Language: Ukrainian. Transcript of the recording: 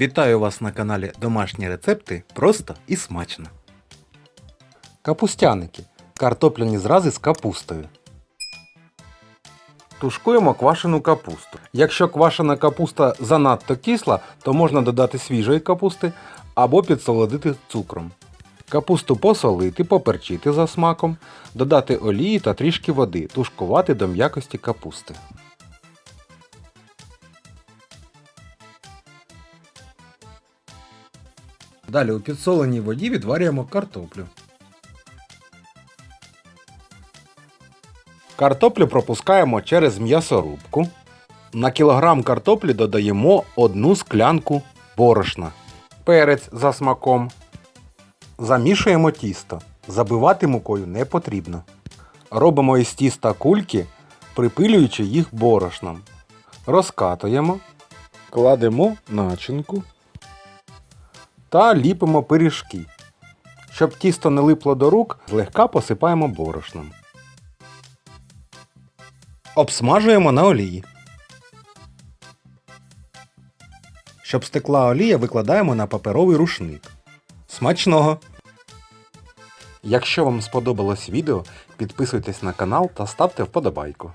Вітаю вас на каналі Домашні рецепти просто і смачно. Капустяники. Картопляні зрази з капустою. Тушкуємо квашену капусту. Якщо квашена капуста занадто кисла, то можна додати свіжої капусти або підсолодити цукром. Капусту посолити, поперчити за смаком, додати олії та трішки води, тушкувати до м'якості капусти. Далі у підсоленій воді відварюємо картоплю. Картоплю пропускаємо через м'ясорубку. На кілограм картоплі додаємо одну склянку борошна. Перець за смаком. Замішуємо тісто. Забивати мукою не потрібно. Робимо із тіста кульки, припилюючи їх борошном. Розкатуємо, кладемо начинку та ліпимо пиріжки. Щоб тісто не липло до рук, злегка посипаємо борошном. Обсмажуємо на олії. Щоб стекла олія, викладаємо на паперовий рушник. Смачного! Якщо вам сподобалось відео, підписуйтесь на канал та ставте вподобайку.